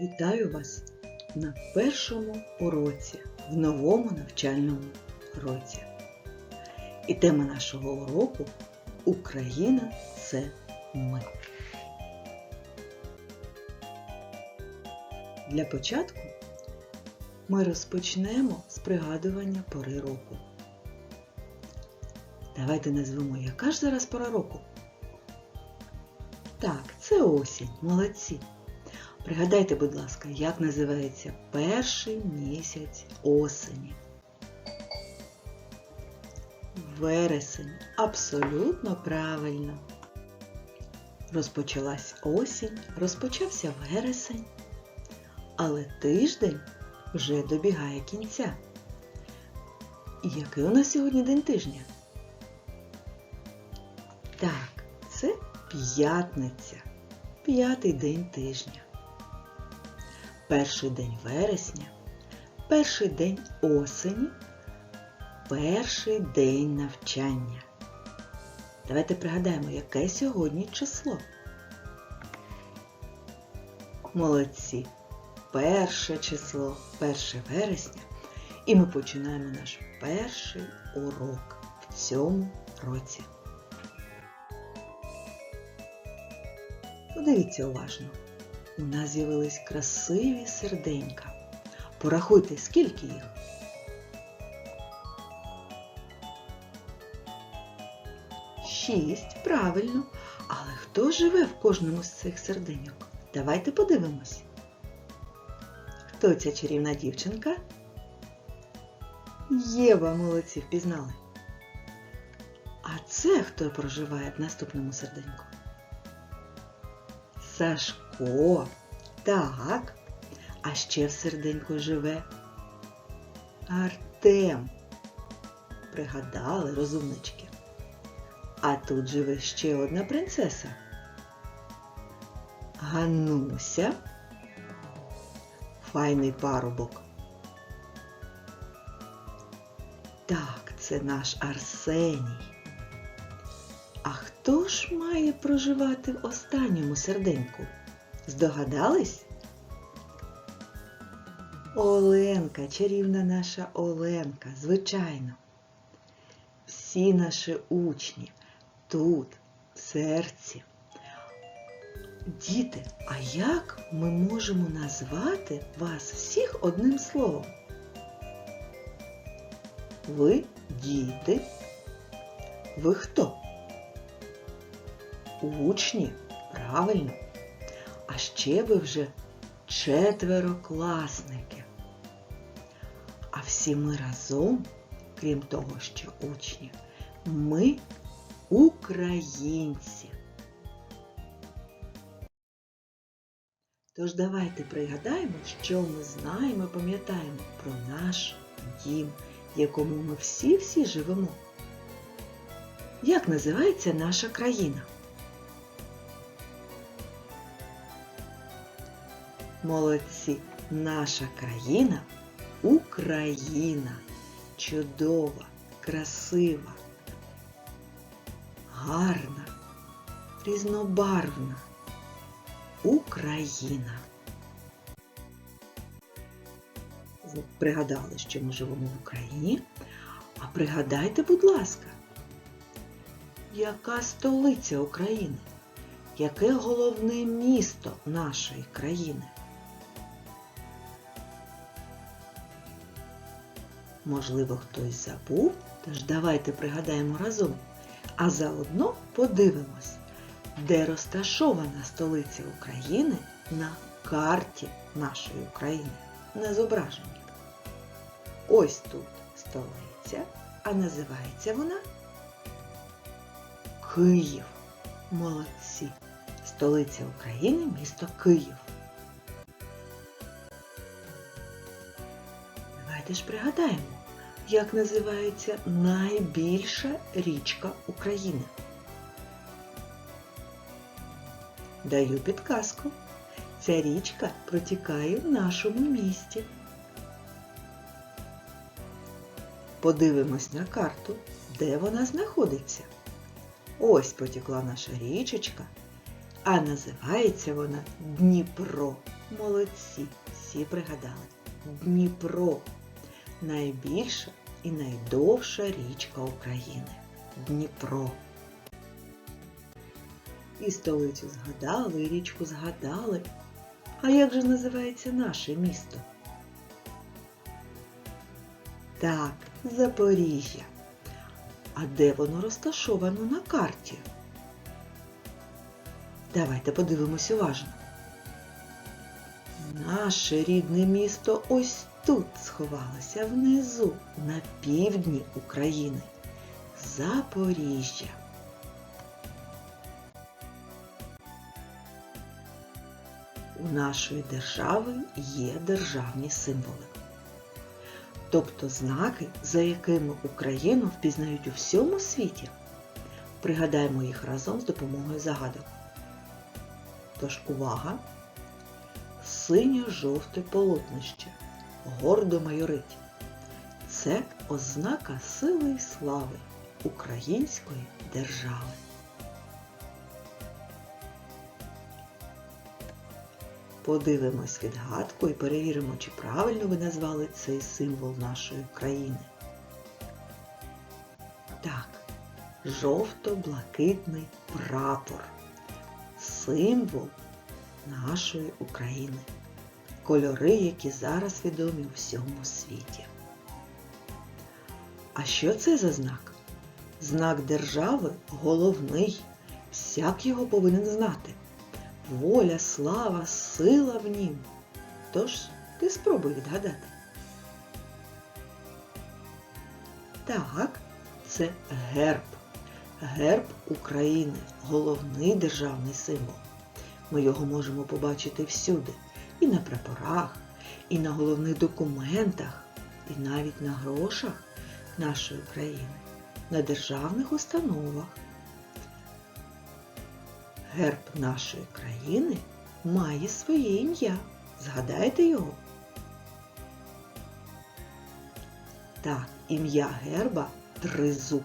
Вітаю вас на першому уроці в новому навчальному році. І тема нашого уроку Україна це ми. Для початку ми розпочнемо з пригадування пори року. Давайте назвемо, яка ж зараз пора року? Так, це осінь, молодці. Пригадайте, будь ласка, як називається перший місяць осені. Вересень. Абсолютно правильно. Розпочалась осінь, розпочався вересень, але тиждень вже добігає кінця. І який у нас сьогодні день тижня? Так, це п'ятниця, п'ятий день тижня перший день вересня, перший день осені, перший день навчання. Давайте пригадаємо, яке сьогодні число. Молодці! Перше число, 1 вересня. І ми починаємо наш перший урок в цьому році. Подивіться уважно. У нас з'явились красиві серденька. Порахуйте, скільки їх. Шість, правильно. Але хто живе в кожному з цих серденьок? Давайте подивимось. Хто ця чарівна дівчинка? Єва, молодці, впізнали. А це хто проживає в наступному серденьку? Сашко. Так. А ще серденьку живе Артем. Пригадали, розумнички. А тут живе ще одна принцеса. Гануся. Файний парубок. Так, це наш Арсеній. А хто ж має проживати в останньому серденьку? Здогадались? Оленка, чарівна наша Оленка, звичайно. Всі наші учні тут, в серці. Діти, а як ми можемо назвати вас всіх одним словом? Ви діти. Ви хто? Учні, правильно. А ще ви вже четверокласники. А всі ми разом, крім того, що учні, ми українці. Тож давайте пригадаємо, що ми знаємо і пам'ятаємо про наш дім, в якому ми всі-всі живемо. Як називається наша країна? Молодці, наша країна Україна. Чудова, красива, гарна, різнобарвна Україна. Ви пригадали, що ми живемо в Україні. А пригадайте, будь ласка, яка столиця України? Яке головне місто нашої країни? Можливо, хтось забув, тож давайте пригадаємо разом. А заодно подивимось, де розташована столиця України на карті нашої України, на зображенні. Ось тут столиця, а називається вона Київ. Молодці! Столиця України місто Київ. Давайте ж пригадаємо, як називається найбільша річка України. Даю підказку. Ця річка протікає в нашому місті. Подивимось на карту, де вона знаходиться. Ось потекла наша річечка, а називається вона Дніпро. Молодці, всі пригадали. Дніпро найбільша і найдовша річка України. Дніпро. І столицю згадали, і річку згадали. А як же називається наше місто? Так, Запоріжжя. А де воно розташовано на карті? Давайте подивимось уважно. Наше рідне місто ось тут сховалося внизу, на півдні України. Запоріжжя. У нашої держави є державні символи. Тобто знаки, за якими Україну впізнають у всьому світі. Пригадаємо їх разом з допомогою загадок. Тож увага! Синьо-жовте полотнище гордо майорить. Це ознака сили і слави української держави. Подивимось відгадку і перевіримо, чи правильно ви назвали цей символ нашої країни. Так, жовто-блакитний прапор. Символ нашої України. Кольори, які зараз відомі у всьому світі. А що це за знак? Знак держави головний. Всяк його повинен знати. Воля, слава, сила в нім. Тож ти спробуй відгадати. Так, це герб. Герб України головний державний символ. Ми його можемо побачити всюди. І на прапорах, і на головних документах, і навіть на грошах нашої країни, на державних установах. Герб нашої країни має своє ім'я. Згадайте його. Так, ім'я герба Тризуб.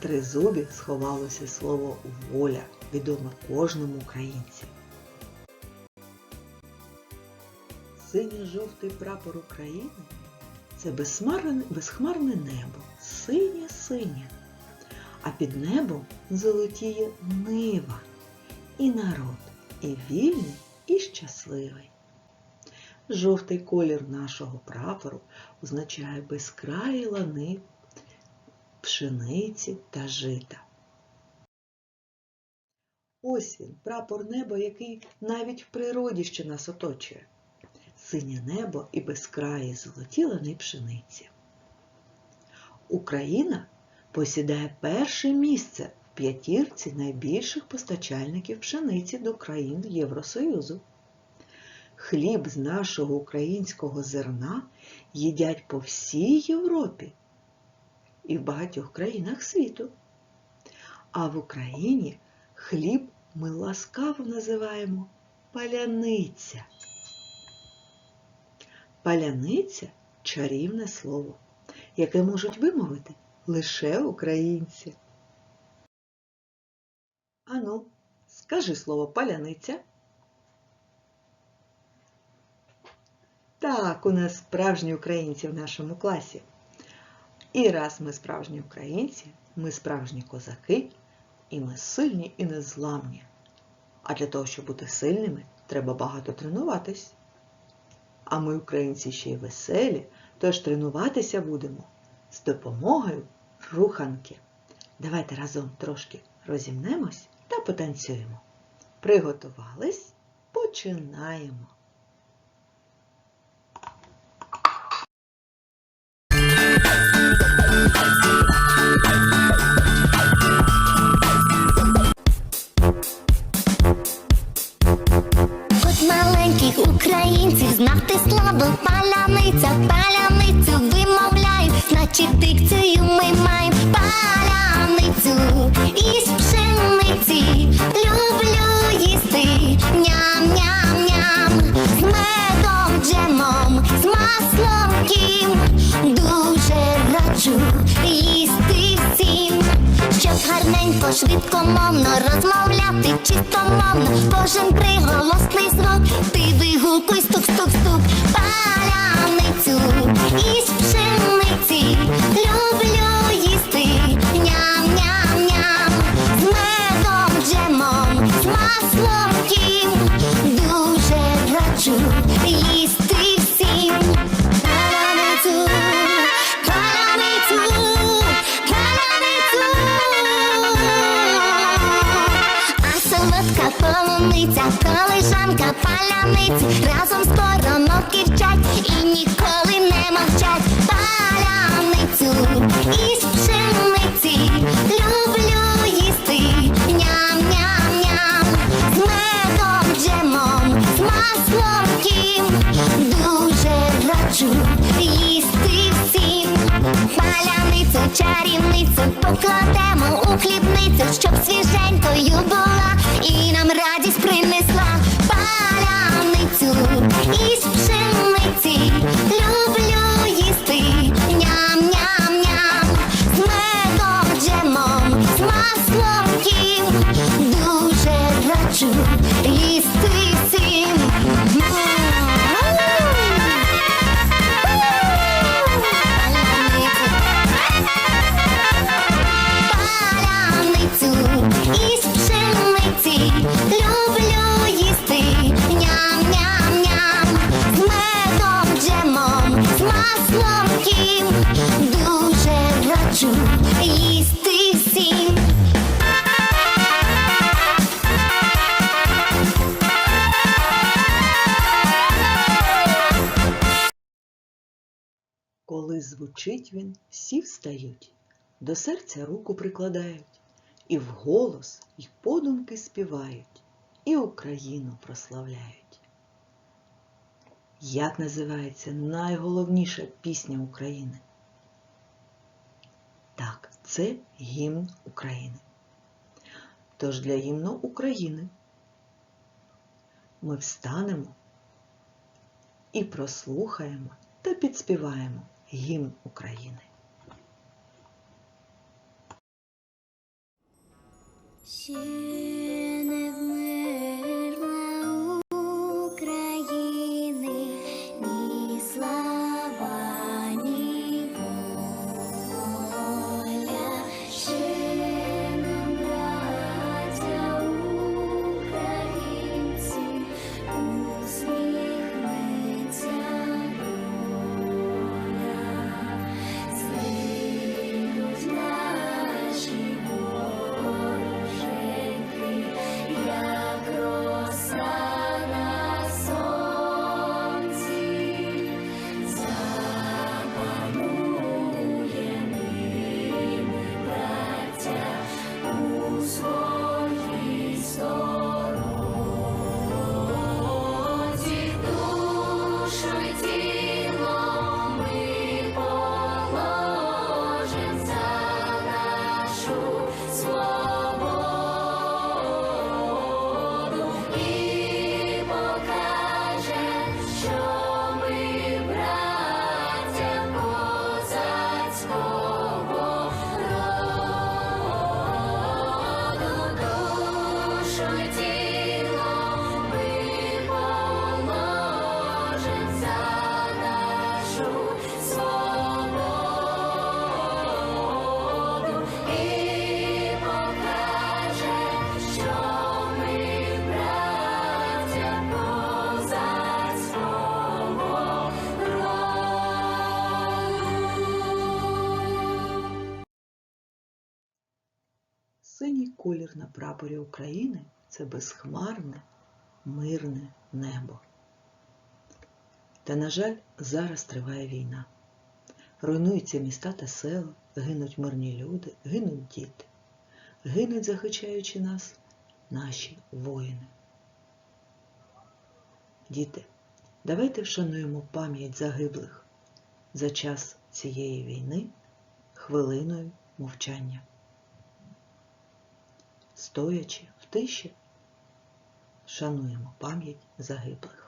Тризубі сховалося слово воля, відоме кожному українцю. Синьо-жовтий прапор України це безхмарне небо, синє-синє, а під небом золотіє нива і народ, і вільний, і щасливий. Жовтий колір нашого прапору означає безкраї лани пшениці та жита. Ось він, прапор неба, який навіть в природі ще нас оточує. Синє небо і безкраї золоті лани пшениці. Україна посідає перше місце в п'ятірці найбільших постачальників пшениці до країн Євросоюзу. Хліб з нашого українського зерна їдять по всій Європі і в багатьох країнах світу. А в Україні хліб ми ласкаво називаємо паляниця. Паляниця чарівне слово, яке можуть вимовити лише українці. Ану, скажи слово паляниця. Так, у нас справжні українці в нашому класі. І раз ми справжні українці, ми справжні козаки, і ми сильні і незламні. А для того, щоб бути сильними, треба багато тренуватись. А ми, українці, ще й веселі, тож тренуватися будемо з допомогою руханки. Давайте разом трошки розімнемось та потанцюємо. Приготувались? Починаємо! Швидко, швидкомовно розмовляти чистомовно, кожен приголосний звук, ти вигукуй стук, стук, стук, паляницю. Із полуниця, колежанка паляниць разом сторонок вчать і ніколи не мовчать. Паляницю із пшениці люблю їсти. Ням-ням-ням. З медом, джемом, з маслом тім. Дуже раджу Паляницю, чарівницю покладемо у хлібницю, щоб свіженькою була і нам радість принесла. Коли звучить він, всі встають, до серця руку прикладають, і вголос, і подумки співають, і Україну прославляють. Як називається найголовніша пісня України? Так, це гімн України. Тож для гімну України ми встанемо і прослухаємо та підспіваємо гімн України. Ще прапорі України це безхмарне, мирне небо. Та, на жаль, зараз триває війна. Руйнуються міста та села, гинуть мирні люди, гинуть діти. Гинуть, захищаючи нас, наші воїни. Діти, давайте вшануємо пам'ять загиблих за час цієї війни хвилиною мовчання. Стоячи в тиші, шануємо пам'ять загиблих.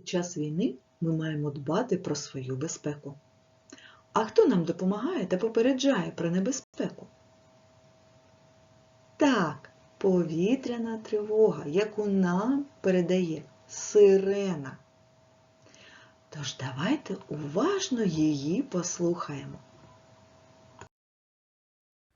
Під час війни ми маємо дбати про свою безпеку. А хто нам допомагає та попереджає про небезпеку? Так, повітряна тривога, яку нам передає сирена. Тож давайте уважно її послухаємо.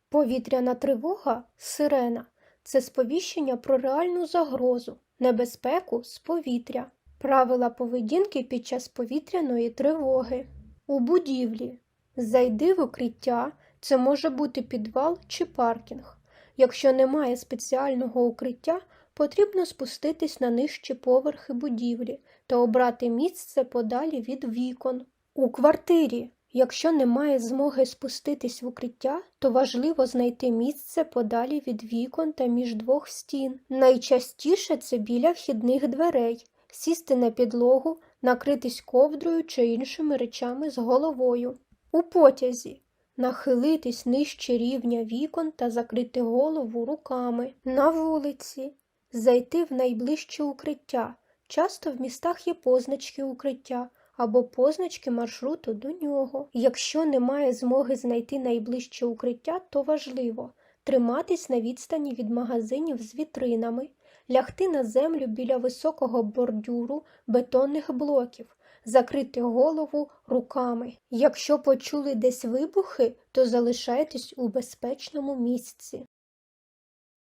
Повітряна тривога сирена це сповіщення про реальну загрозу, небезпеку з повітря, правила поведінки під час повітряної тривоги. У будівлі зайди в укриття, це може бути підвал чи паркінг. Якщо немає спеціального укриття, потрібно спуститись на нижчі поверхи будівлі та обрати місце подалі від вікон. У квартирі Якщо немає змоги спуститись в укриття, то важливо знайти місце подалі від вікон та між двох стін. Найчастіше це біля вхідних дверей, сісти на підлогу, накритись ковдрою чи іншими речами з головою. У потязі нахилитись нижче рівня вікон та закрити голову руками. На вулиці зайти в найближче укриття. Часто в містах є позначки укриття або позначки маршруту до нього. Якщо немає змоги знайти найближче укриття, то важливо триматись на відстані від магазинів з вітринами, лягти на землю біля високого бордюру бетонних блоків, закрити голову руками. Якщо почули десь вибухи, то залишайтесь у безпечному місці.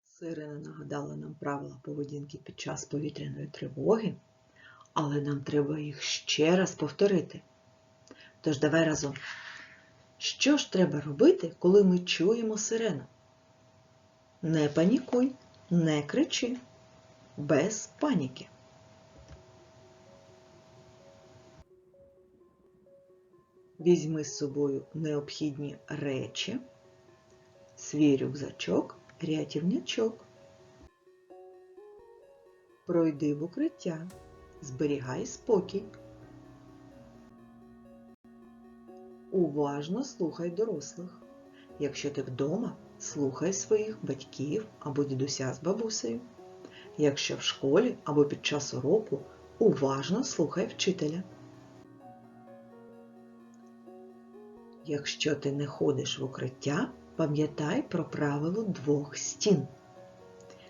Сирена нагадала нам правила поведінки під час повітряної тривоги, але нам треба їх ще раз повторити. Тож давай разом. Що ж треба робити, коли ми чуємо сирену? Не панікуй, не кричи, без паніки. Візьми з собою необхідні речі, свій рюкзачок, рятівнячок. Пройди в укриття, зберігай спокій. Уважно слухай дорослих. Якщо ти вдома, слухай своїх батьків або дідуся з бабусею. Якщо в школі або під час уроку, уважно слухай вчителя. Якщо ти не ходиш в укриття, пам'ятай про правило двох стін.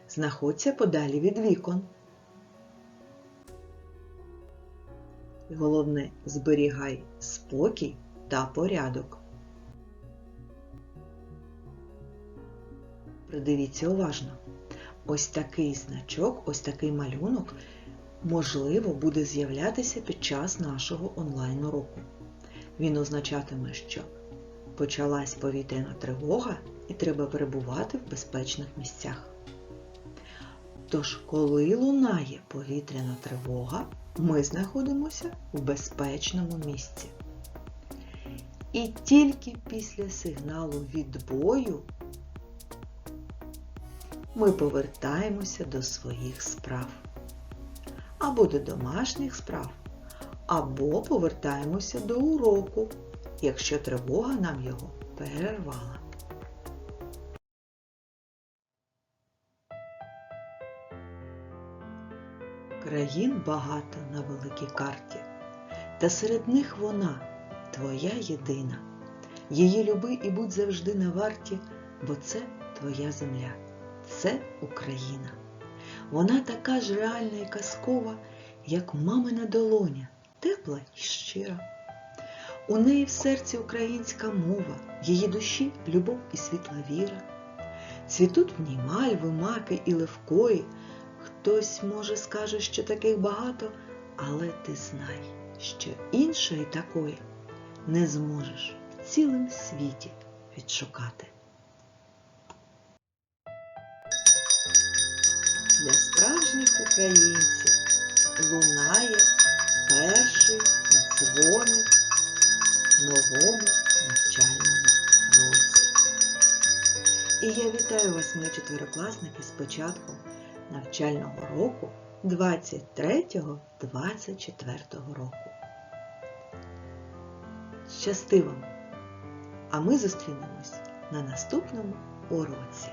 Знаходься подалі від вікон. Головне, зберігай спокій та порядок. Придивіться уважно. Ось такий значок, ось такий малюнок, можливо, буде з'являтися під час нашого онлайн-уроку. Він означатиме, що почалась повітряна тривога і треба перебувати в безпечних місцях. Тож, коли лунає повітряна тривога, ми знаходимося в безпечному місці. І тільки після сигналу відбою ми повертаємося до своїх справ. Або до домашніх справ, або повертаємося до уроку, якщо тривога нам його перервала. Країн багато на великій карті, та серед них вона твоя єдина. Її люби і будь завжди на варті, бо це твоя земля, це Україна. Вона така ж реальна і казкова, як мамина долоня, тепла і щира. У неї в серці українська мова, в її душі любов і світла віра. Цвітуть в ній мальви, маки і левкої. Хтось, може, скаже, що таких багато, але ти знай, що іншої такої не зможеш в цілому світі відшукати. Для справжніх українців лунає перший дзвоник новому навчальному році. І я вітаю вас, мої четверокласники, з початком навчального року 23-24 року. Щасти вам! А ми зустрінемось на наступному уроці.